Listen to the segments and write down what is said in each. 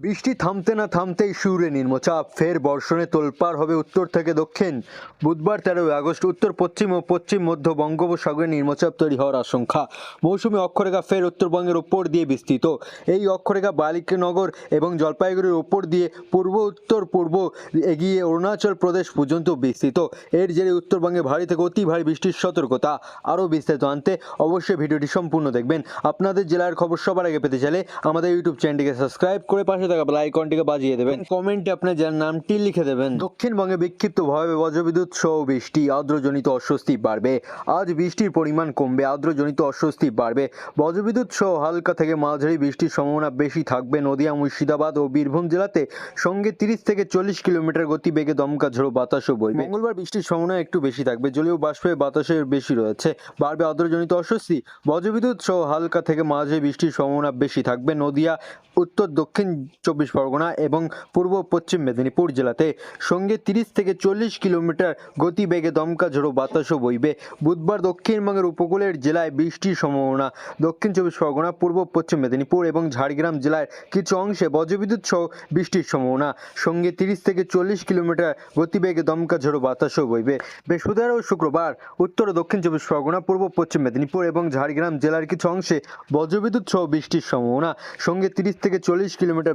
বৃষ্টি থামতে না থামতেই সুরে নিম্নচাপ। ফের বর্ষণে তোলপাড় হবে উত্তর থেকে দক্ষিণ। বুধবার তেরোই আগস্ট উত্তর, পশ্চিম ও পশ্চিম মধ্য বঙ্গোপসাগরে নিম্নচাপ তৈরি হওয়ার আশঙ্কা। মৌসুমী অক্ষরেখা ফের উত্তরবঙ্গের ওপর দিয়ে বিস্তৃত। এই অক্ষরেখা বালিকনগর এবং জলপাইগুড়ির ওপর দিয়ে পূর্ব, উত্তর, পূর্ব এগিয়ে অরুণাচল প্রদেশ পর্যন্ত বিস্তৃত। এর জেরে উত্তরবঙ্গে ভারী থেকে অতি ভারী বৃষ্টির সতর্কতা আরও বিস্তারিত আনতে অবশ্যই ভিডিওটি সম্পূর্ণ দেখবেন। আপনাদের জেলার খবর সবার আগে পেতে চাইলে আমাদের ইউটিউব চ্যানেলটিকে সাবস্ক্রাইব করে পাশে থাকা বেল আইকনটিকে বাজিয়ে দেবেন। কমেন্টে আপনার জেলার নামটি লিখে দেবেন। দক্ষিণবঙ্গে বিক্ষিপ্তভাবে বজ্রবিদ্যুৎ সহ বৃষ্টি আর্দ্রজনিত অস্বস্তি বাড়বে। আজ বৃষ্টির পরিমাণ কমবে আর্দ্রজনিত অস্বস্তি বাড়বে। বজ্রবিদ্যুৎ সহ হালকা থেকে মাঝারি বৃষ্টির সম্ভাবনা বেশি থাকবে। নদিয়া মুর্শিদাবাদ ও বীরভূম জেলাতে সঙ্গে তিরিশ থেকে চল্লিশ কিলোমিটার গতিবেগে দমকা ঝোড়ো বাতাসও বইবে। মঙ্গলবার বৃষ্টির সম্ভাবনা একটু বেশি থাকবে। জলীয় বাষ্পের বাতাসের বেশি রয়েছে। বাড়বে আর্দ্রজনিত অস্বস্তি। বজ্রবিদ্যুৎ সহ হালকা থেকে মাঝারি বৃষ্টির সম্ভাবনা বেশি থাকবে। নদিয়া উত্তর দক্ষিণ চব্বিশ পরগনা এবং পূর্ব পশ্চিম মেদিনীপুর জেলাতে। সঙ্গে তিরিশ থেকে চল্লিশ কিলোমিটার গতিবেগে দমকা ঝোড়ো বাতাসও বইবে। বুধবার দক্ষিণবঙ্গের উপকূলের জেলায় বৃষ্টির সম্ভাবনা। দক্ষিণ চব্বিশ পরগনা, পূর্ব পশ্চিম মেদিনীপুর এবং ঝাড়গ্রাম জেলার কিছু অংশে বজ্রবিদ্যুৎ সহ বৃষ্টির সম্ভাবনা। সঙ্গে তিরিশ থেকে চল্লিশ কিলোমিটার গতিবেগে দমকা ঝোড়ো বাতাসও বইবে। বৃহস্পতিবার ও শুক্রবার উত্তর ও দক্ষিণ চব্বিশ পরগনা, পূর্ব পশ্চিম মেদিনীপুর এবং ঝাড়গ্রাম জেলার কিছু অংশে বজ্রবিদ্যুৎ সহ বৃষ্টির সম্ভাবনা। সঙ্গে তিরিশ থেকে চল্লিশ কিলোমিটার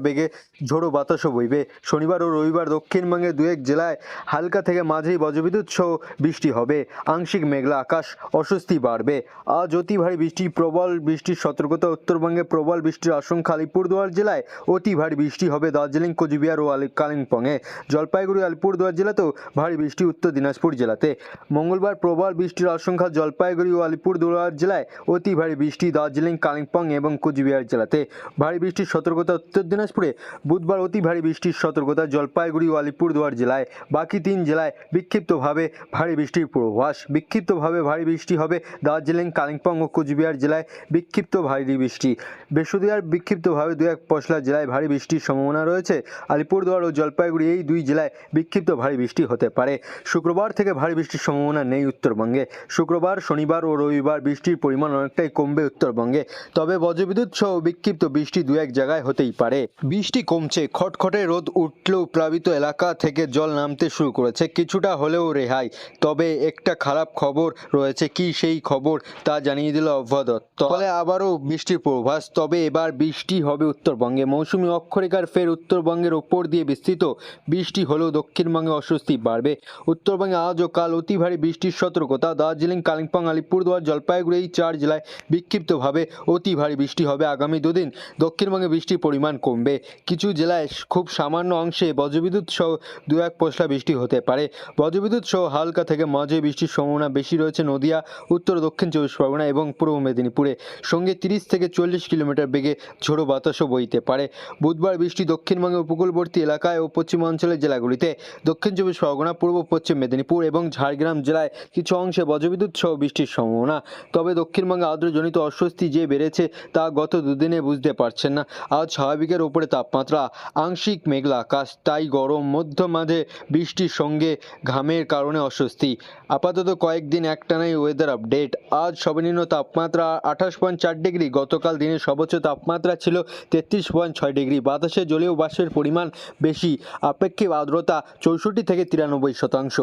ঝোড়ো বাতাসও বইবে। শনিবার ও রবিবার দক্ষিণবঙ্গের দু এক জেলায় হালকা থেকে মাঝারি বজ্রবিদ্যুৎ সহ বৃষ্টি হবে। আংশিক মেঘলা আকাশ, অস্বস্তি বাড়বে। আজ অতি ভারী বৃষ্টি, প্রবল বৃষ্টির সতর্কতা। উত্তরবঙ্গে প্রবল বৃষ্টির আশঙ্কা আলিপুরদুয়ার জেলায় অতি ভারী বৃষ্টি হবে দার্জিলিং, কোচবিহার ও আলি কালিম্পংয়ে। জলপাইগুড়ি আলিপুরদুয়ার জেলাতেও ভারী বৃষ্টি, উত্তর দিনাজপুর জেলাতে। মঙ্গলবার প্রবল বৃষ্টির আশঙ্কা জলপাইগুড়ি ও আলিপুরদুয়ার জেলায় অতি ভারী বৃষ্টি, দার্জিলিং, কালিম্পং এবং কোচবিহার জেলাতে। ভারী বৃষ্টির সতর্কতা উত্তর দিনাজপুরে বুধবার অতি ভারী বৃষ্টির সতর্কতা জলপাইগুড়ি ও আলিপুরদুয়ার জেলায়। বাকি তিন জেলায় বিক্ষিপ্তভাবে ভারী বৃষ্টির পূর্বাভাস। বিক্ষিপ্তভাবে ভারী বৃষ্টি হবে দার্জিলিং, কালিম্পং ও কোচবিহার জেলায় বিক্ষিপ্ত ভারী বৃষ্টি। বৃহস্পতিবার বিক্ষিপ্তভাবে দু এক পশলা জেলায় ভারী বৃষ্টির সম্ভাবনা রয়েছে। আলিপুরদুয়ার ও জলপাইগুড়ি এই দুই জেলায় বিক্ষিপ্ত ভারী বৃষ্টি হতে পারে। শুক্রবার থেকে ভারী বৃষ্টির সম্ভাবনা নেই উত্তরবঙ্গে। শুক্রবার, শনিবার ও রবিবার বৃষ্টির পরিমাণ অনেকটাই কমবে উত্তরবঙ্গে। তবে বজ্রবিদ্যুৎ সহ বিক্ষিপ্ত বৃষ্টি দু এক জায়গায় হতেই পারে। বৃষ্টি কমছে, খটখটে রোদ উঠলেও প্লাবিত এলাকা থেকে জল নামতে শুরু করেছে। কিছুটা হলেও রেহাই, তবে একটা খারাপ খবর রয়েছে। কি সেই খবর তা জানিয়ে দিল দপ্তর ফলে আবারও বৃষ্টির পূর্বাভাস, তবে এবার বৃষ্টি হবে উত্তরবঙ্গে। মৌসুমী অক্ষরেখার ফের উত্তরবঙ্গের ওপর দিয়ে বিস্তৃত। বৃষ্টি হলেও দক্ষিণবঙ্গে অস্বস্তি বাড়বে। উত্তরবঙ্গে আজ ও কাল অতি ভারী বৃষ্টির সতর্কতা। দার্জিলিং, কালিম্পং, আলিপুরদুয়ার, জলপাইগুড়ি এই চার জেলায় বিক্ষিপ্তভাবে অতি ভারী বৃষ্টি হবে আগামী দুদিন। দক্ষিণবঙ্গে বৃষ্টির পরিমাণ কমবে। কিছু জেলায় খুব সামান্য অংশে বজ্রবিদ্যুৎ সহ দু এক পশলা বৃষ্টি হতে পারে। বজ্রবিদ্যুৎ সহ হালকা থেকে মাঝে বৃষ্টির সম্ভাবনা বেশি রয়েছে নদিয়া, উত্তর, দক্ষিণ চব্বিশ পরগনা এবং পূর্ব মেদিনীপুরে। সঙ্গে তিরিশ থেকে চল্লিশ কিলোমিটার বেগে ঝোড়ো বাতাসও বইতে পারে। বুধবার বৃষ্টি দক্ষিণবঙ্গের উপকূলবর্তী এলাকায় ও পশ্চিমাঞ্চলের জেলাগুলিতে। দক্ষিণ চব্বিশ পরগনা, পূর্ব পশ্চিম মেদিনীপুর এবং ঝাড়গ্রাম জেলায় কিছু অংশে বজ্রবিদ্যুৎ সহ বৃষ্টির সম্ভাবনা। তবে দক্ষিণবঙ্গে আর্দ্রজনিত অস্বস্তি যে বেড়েছে তা গত দুদিনে বুঝতে পারছেন না। আজ স্বাভাবিকের ওপরে তাপমাত্রা আংশিক মেঘলা আকাশ তাই গরম, মধ্য মাঝে বৃষ্টির সঙ্গে ঘামের কারণে অস্বস্তি। আপাতত কয়েকদিন একটানাই ওয়েদার আপডেট আজ সর্বনিম্ন তাপমাত্রা আঠাশ পয়েন্ট চার ডিগ্রি, গতকাল দিনের সর্বোচ্চ তাপমাত্রা ছিল তেত্রিশ পয়েন্ট ছয় ডিগ্রি। বাতাসে জলীয় বাষ্পের পরিমাণ বেশি। আপেক্ষিক আর্দ্রতা চৌষট্টি থেকে তিরানব্বই শতাংশ।